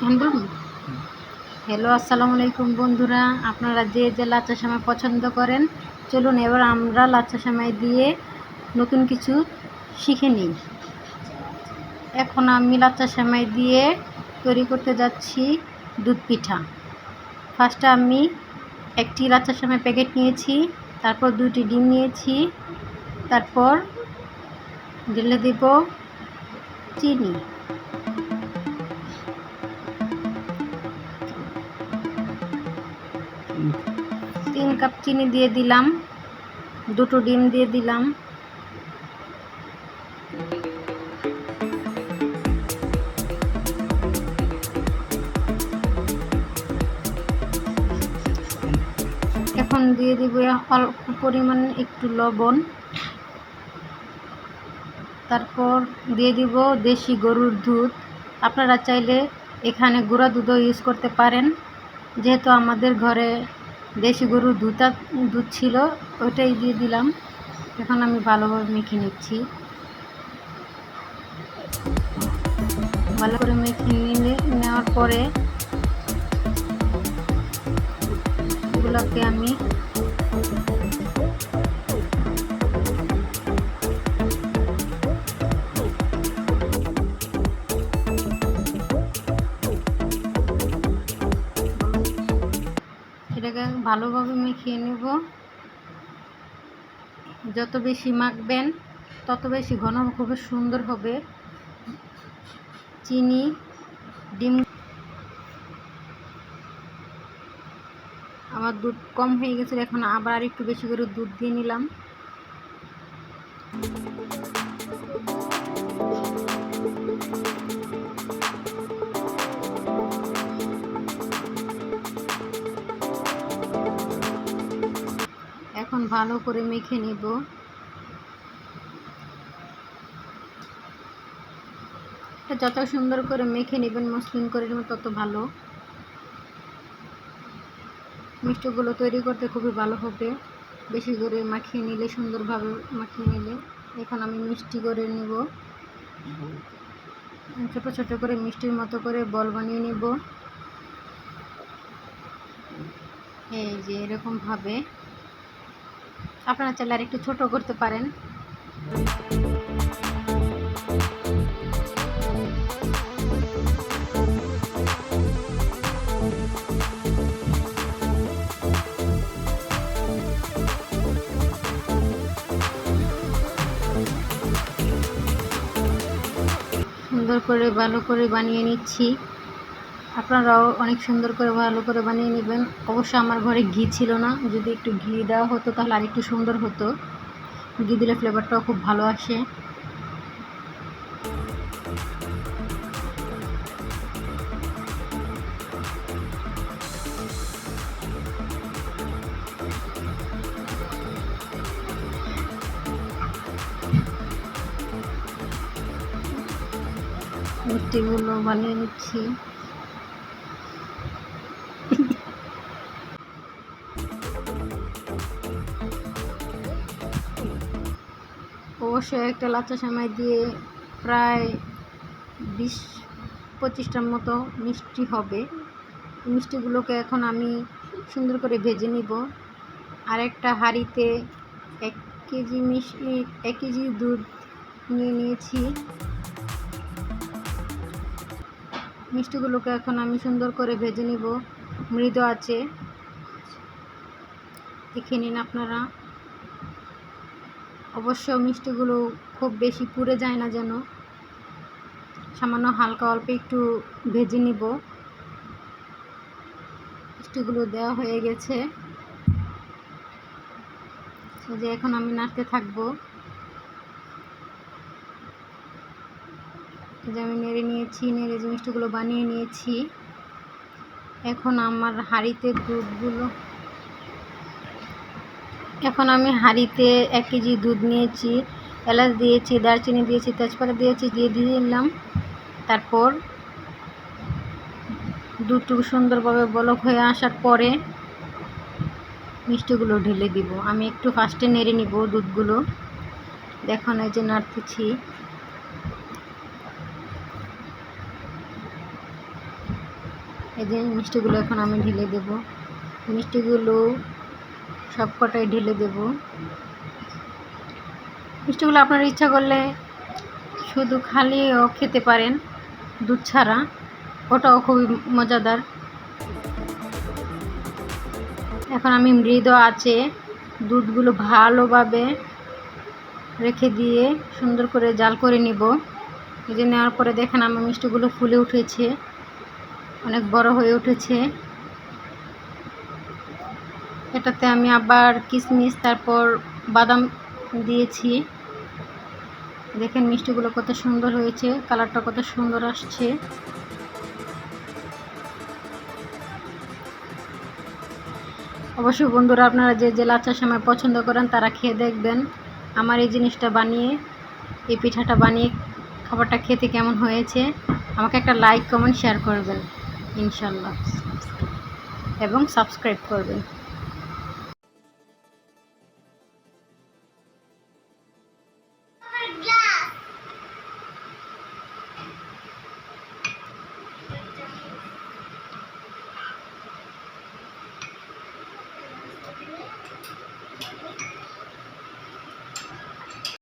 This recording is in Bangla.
হ্যাঁ বলুন। হ্যালো আসসালামু আলাইকুম বন্ধুরা। আপনারা যে যে লাচ্চা সেমাই পছন্দ করেন, চলুন এবার আমরা লাচ্চা সেমাই দিয়ে নতুন কিছু শিখে নিই। এখন আমি লাচ্চা সেমাই দিয়ে তৈরি করতে যাচ্ছি দুধ পিঠা। ফার্স্টে আমি একটি লাচ্চা সেমাই প্যাকেট নিয়েছি, তারপর দুটি ডিম নিয়েছি, তারপর ঢেলে দেব চিনি। কাপ চিনি দিয়ে দিলাম, দুটো ডিম দিয়ে দিলাম। এখন দিয়ে দিব অল্প পরিমাণ একটু লবণ। তারপর দিয়ে দিব দেশি গরুর দুধ। আপনারা চাইলে এখানে গুঁড়া দুধও ইউজ করতে পারেন। যেহেতু আমাদের ঘরে দেশি গরুর দুধটা দুধ ছিল ওটাই দিয়ে দিলাম। এখন আমি ভালোভাবে মেখে নিচ্ছি। ভালো করে মেখে নিয়ে নেওয়ার পরে এগুলোকে আমি ভালোভাবে মিশিয়ে নেব। যত বেশি মাখবেন, তত বেশি ঘন খুব সুন্দর হবে। চিনি, ডিম আমার দুধ কম হয়ে গেছে, এখন আবার একটু বেশি করে দুধ দিয়ে নিলাম। ভালো করে মেখে নিব। যত সুন্দর করে মেখে নেবেন মসলিন করে নেবেন, তত ভালো। মিষ্টিগুলো তৈরি করতে খুবই ভালো হবে। বেশি করে মাখিয়ে নিলে, সুন্দরভাবে মাখিয়ে নিলে। এখন আমি মিষ্টি করে নিব। ছোট ছোট করে মিষ্টির মতো করে বল বানিয়ে নিব। এই যে এরকমভাবে আপনারা চাইলে আর একটু ছোট করতে পারেন। সুন্দর করে ভালো করে বানিয়ে নিচ্ছি। আপনারাও অনেক সুন্দর করে ভালো করে বানিয়ে নেবেন। অবশ্য আমার ঘরে ঘি ছিল না। যদি একটু ঘি দেওয়া হতো তাহলে আরেকটু সুন্দর হতো। ঘি দিলে ফ্লেভারটাও খুব ভালো আসে। মিষ্টিগুলো বানিয়ে নিচ্ছি। অবশ্যই একটা লাচ্চা সেমাই দিয়ে প্রায় বিশ পঁচিশটার মতো মিষ্টি হবে। মিষ্টিগুলোকে এখন আমি সুন্দর করে ভেজে নিব। আর একটা হাঁড়িতে এক কেজি মিষ্টি, এক কেজি দুধ নিয়ে নিয়েছি। মিষ্টিগুলোকে এখন আমি সুন্দর করে ভেজে নিব। মৃদু আছে। দেখে নিন আপনারা। অবশ্য মিষ্টিগুলো খুব বেশি পুড়ে যায় না যেন। সামান্য হালকা অল্প একটু ভেজে নিব। মিষ্টিগুলো দেওয়া হয়ে গেছে। যে এখন আমি নাড়তে থাকব। যে আমি নেড়ে নিয়েছি, নেড়ে যে মিষ্টিগুলো বানিয়ে নিয়েছি। এখন আমার হাঁড়িতে দুধগুলো এখন আমি হাঁড়িতে এক কেজি দুধ নিয়েছি, এলাচ দিয়েছি, দারচিনি দিয়েছি, তেজপাতা দিয়েছি, দিয়ে দিয়ে দিলাম। তারপর দুধটুকু সুন্দরভাবে বলক হয়ে আসার পরে মিষ্টিগুলো ঢেলে দিব। আমি একটু ফার্স্টে নেড়ে নিব দুধগুলো। দেখুন, এই যে নাড়তেছি। এই যে মিষ্টিগুলো এখন আমি ঢেলে দেব। মিষ্টিগুলো সব কটাই ঢেলে দেব। মিষ্টিগুলো আপনার ইচ্ছা করলে শুধু খালিও খেতে পারেন, দুধ ছাড়া। ওটাও খুবই মজাদার। এখন আমি মৃদ আছে দুধগুলো ভালোভাবে রেখে দিয়ে সুন্দর করে জাল করে নিব। এই যে নেওয়ার পরে দেখেন আমার মিষ্টিগুলো ফুলে উঠেছে, অনেক বড় হয়ে উঠেছে। এটাতে আমি আবার কিশমিশ তারপর বাদাম দিয়েছি। দেখেন মিষ্টিগুলো কত সুন্দর হয়েছে, কালারটা কত সুন্দর আসছে। অবশ্যই বন্ধুরা, আপনারা যে যে লাচ্চা সময় পছন্দ করেন, তারা খেয়ে দেখবেন। আমার এই জিনিসটা বানিয়ে, এই পিঠাটা বানিয়ে খাবারটা খেতে কেমন হয়েছে, আমাকে একটা লাইক কমেন্ট শেয়ার করবেন, ইনশাল্লাহ। এবং সাবস্ক্রাইব করবেন।